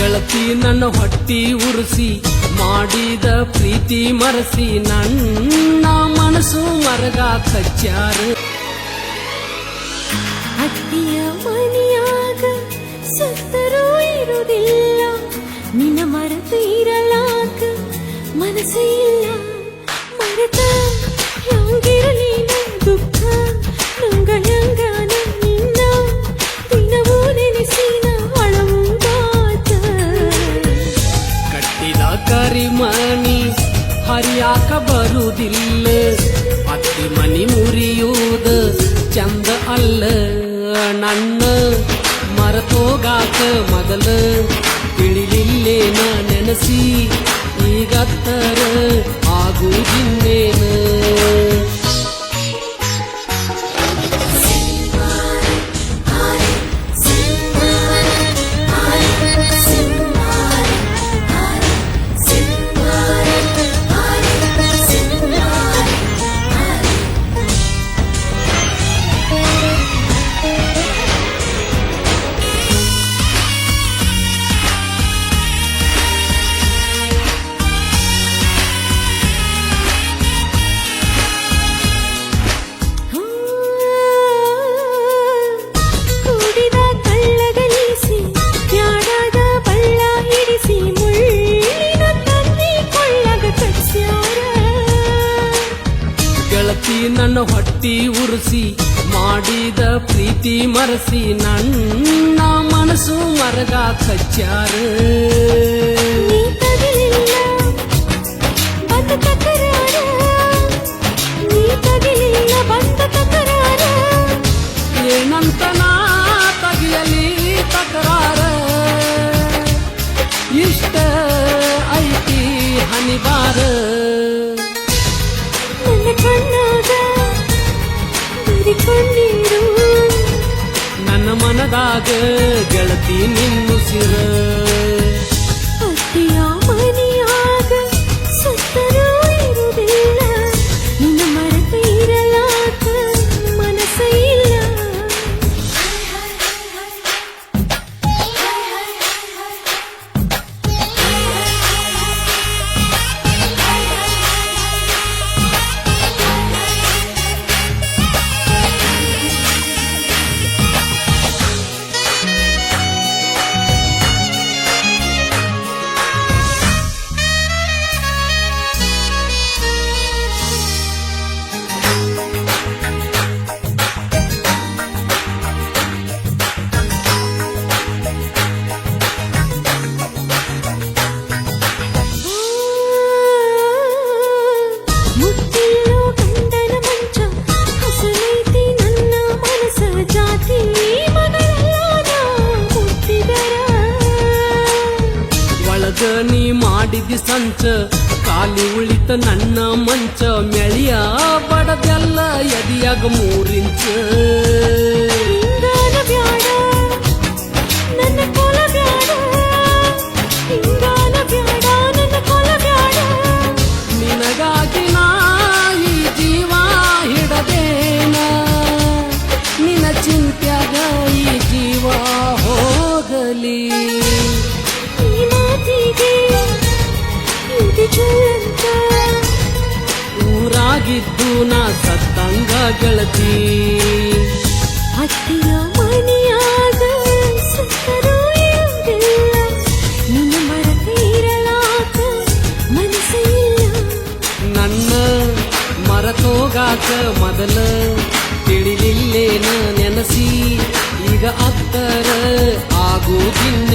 ಗೆಳತಿ ನನ್ನ ಹೊಟ್ಟಿ ಉರಿಸಿ ಮಾಡಿದ ಪ್ರೀತಿ ಮರಸಿ ನನ್ನ ಮನಸ್ಸು ಮರಗ ಕಚ್ಚಾರ ಅತ್ತಿಯ ಮನೆಯಾಗ ಸತ್ತರೂ ಇರುವುದಿಲ್ಲ ನಿನ್ನ ಮರೆತು ಇರಲಾಕ ಮನಸ್ಸೇ ಇಲ್ಲ ಮರೆತ ಹೆಂಗಿರಲಿ ಕರಿಮಣಿ ಹರಿಯಾಕ ಬರುವುದಿಲ್ಲ ಅತ್ತಿ ಮನಿ ಮುರಿಯುವುದ ಚಂದ ಅಲ್ಲ ನನ್ನ. ಮರತೋಗಾಕ ಮೊದಲ ತಿಳಿಲಿಲ್ಲೇನ ನೆನಸಿ ಈಗತ್ತರ ನನ್ನ ಹೊಟ್ಟಿ ಉರಿಸಿ ಮಾಡಿದ ಪ್ರೀತಿ ಮರಸಿ ನನ್ನ ಮನಸ್ಸು ಮರಗ ಕಚ್ಚಾರ. ಏನಂತ ನಾ ತಗಿಯಲಿ ತಕರಾರ. ಇಷ್ಟ ಐತಿ ಹನಿಬಾರ. ಗೆಳತಿ ನಿನ್ನುಸಿರ. ನೀ ಮಾಡಿದಿ ಸಂಚ ಕಾಲಿ ಉಳಿತ ನನ್ನ ಮಂಚ ಮೆಳಿಯ ಬಡದೆಲ್ಲ ಎದಿಯಾಗ ಮೂರಿಂಚ ಊರಾಗಿದ್ದು ನಾ ಸತ್ತಂಗ ಗೆಳತಿ ಅತ್ತಿಯ ಮನೆಯಾಗ ಸತ್ತರೂ ಇರುವುದಿಲ್ಲ ನಿನ್ನ ಮರೆತು ಇರಲಾಕ ಮನಸ್ಸಿಲ್ಲ ನನ್ನ ಮರತೋಗಾಕ ಮೊದಲ ತಿಳಿಲಿಲ್ಲೇನ ನೆನಸಿ ಈಗ ಅತ್ತರ ಆಗುವುದಿಲ್ಲ